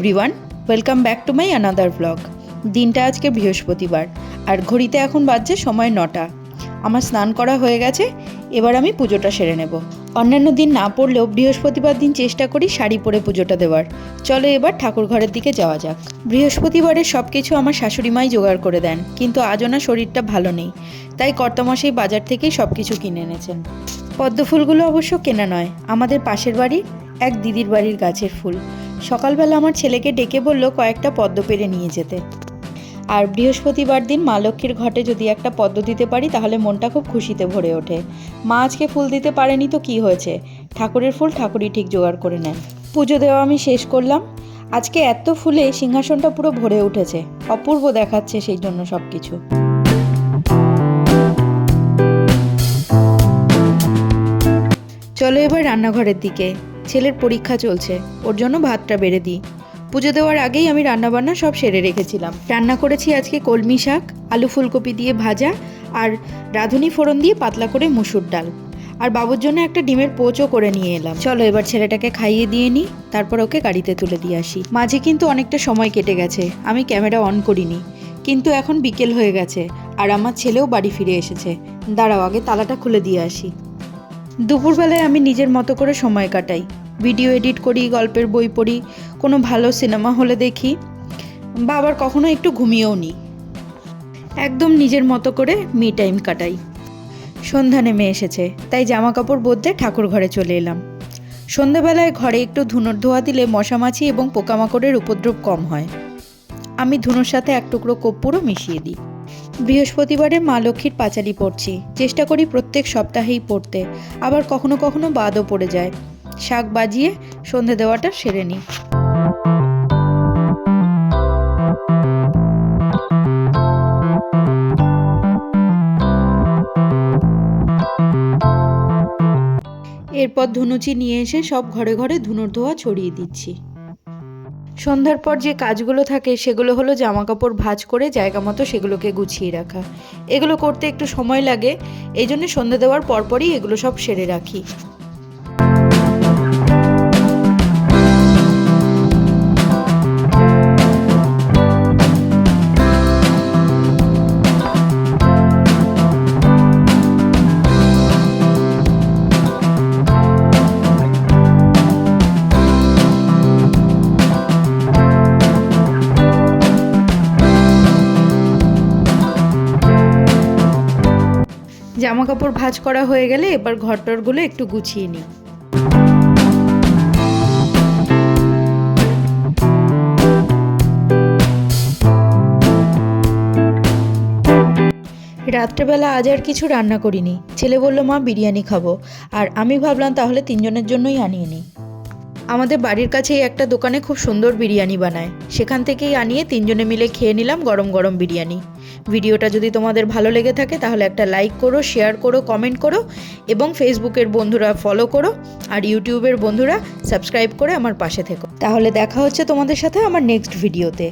Everyone welcome back to my another blog দিনটা আজকে বৃহস্পতিবার, আর ঘড়িতে এখন বাজছে সময় নটা। আমার স্নান করা হয়ে গেছে, এবার আমি পুজোটা সেরে নেব। অন্যান্য দিন না পড়লেও বৃহস্পতিবার দিন চেষ্টা করি শাড়ি পরে পুজোটা দেওয়ার। চলো এবার ঠাকুর ঘরের দিকে যাওয়া যাক। বৃহস্পতিবারের সব কিছু আমার শাশুড়ি মাই জোগাড় করে দেন, কিন্তু আজও না শরীরটা ভালো নেই। তাই কর্তামশাই বাজার থেকেই সব কিছু কিনে এনেছেন। পদ্ম ফুলগুলো অবশ্য কেনা নয়, আমাদের পাশের বাড়ির এক দিদির বাড়ির গাছের ফুল। সকালবেলা আমার ছেলেকে ডেকে বলল কয়েকটা পদ্ম পেরে নিয়ে যেতে। আর বৃহস্পতিবার দিন মা লক্ষ্মীর ঘটে যদি একটা পদ্ম দিতে পারি, তাহলে মনটা খুব খুশিতে ভরে ওঠে। মা আজকে ফুল দিতে পারেনি তো কি হয়েছে? ঠাকুরের ফুল ঠাকুরই ঠিক জোগাড় করে নেন। পুজো দেওয়া আমি শেষ করলাম। আজকে এত ফুলে সিংহাসনটা পুরো ভরে উঠেছে। অপূর্ব দেখাচ্ছে সেই জন্য সব কিছু চলো এবার রান্নাঘরের দিকে। ছেলের পরীক্ষা চলছে। ওর জন্য ভাতটা বেড়ে দিই। পুজো দেওয়ার আগেই আমি রান্নাবান্না সব সেরে রেখেছিলাম। রান্না করেছি আজকে কলমি শাক, আলু ফুলকপি দিয়ে ভাজা আর রাঁধুনি ফোড়ন দিয়ে পাতলা করে মুসুর ডাল। আর বাবুর জন্য একটা ডিমের পোচও করে নিয়ে এলাম। চলো এবার ছেলেটাকে খাইয়ে দিয়ে নিই, তারপর ওকে গাড়িতে তুলে দিয়ে আসি। মাঝে কিন্তু অনেকটা সময় কেটে গেছে, আমি ক্যামেরা অন করিনি। কিন্তু এখন বিকেল হয়ে গেছে, আর আমার ছেলেও বাড়ি ফিরে এসেছে। দাঁড়াও, আগে তালাটা খুলে দিয়ে আসি। দুপুরবেলায় আমি নিজের মতো করে সময় কাটাই। ভিডিও এডিট করি, গল্পের বই পড়ি, কোনো ভালো সিনেমা হলে দেখি। বা আবার কখনো একটু ঘুমিয়েও নিই একদম নিজের মতো করে মি টাইম কাটাই। সন্ধ্যা নেমে এসেছে, তাই জামা কাপড় বদলে ঠাকুর ঘরে চলে এলাম। সন্ধ্যাবেলায় ঘরে একটু ধুনোর ধোয়া দিলে মশামাছি এবং পোকামাকড়ের উপদ্রব কম হয়। আমি ধুনোর সাথে এক টুকরো কর্পূরও মিশিয়ে দিই। বৃহস্পতিবারে মা লক্ষ্মীর পাঁচালি পড়ছি। চেষ্টা করি প্রত্যেক সপ্তাহেই পড়তে। আবার কখনো কখনো বাদও পড়ে যায়। শাক বাজিয়ে সন্ধে দেওয়াটা সেরে নিই। এরপর ধুনুচি নিয়ে এসে সব ঘরে ঘরে ধুনুর ধোয়া ছড়িয়ে দিচ্ছি। সন্ধ্যার পর যে কাজগুলো থাকে সেগুলো হলো জামা কাপড় ভাঁজ করে জায়গা মতো সেগুলোকে গুছিয়ে রাখা। এগুলো করতে একটু সময় লাগে এই জন্য সন্ধে দেওয়ার পরপরই এগুলো সব সেরে রাখি। জামা কাপড় ভাজ করা হয়ে গেলে এবার ঘরটরগুলো একটু গুছিয়ে নিই। রাত্রেবেলা আজ আর কিছু রান্না করিনি। ছেলে বলল, মা, বিরিয়ানি খাব। আর আমি ভাবলাম, তাহলে তিনজনের জন্যই আনিয়ে নিই। আমাদের বাড়ির কাছেই একটা দোকানে খুব সুন্দর বিরিয়ানি বানায়। সেখান থেকেই আনিয়ে তিনজনে মিলে খেয়ে নিলাম গরম গরম বিরিয়ানি। ভিডিওটা যদি তোমাদের ভালো লেগে থাকে, তাহলে একটা লাইক করো শেয়ার করো কমেন্ট করো, এবং ফেসবুকের বন্ধুরা ফলো করো, আর ইউটিউবের বন্ধুরা সাবস্ক্রাইব করে আমার পাশে থেকো। তাহলে দেখা হচ্ছে তোমাদের সাথে আমার নেক্সট ভিডিওতে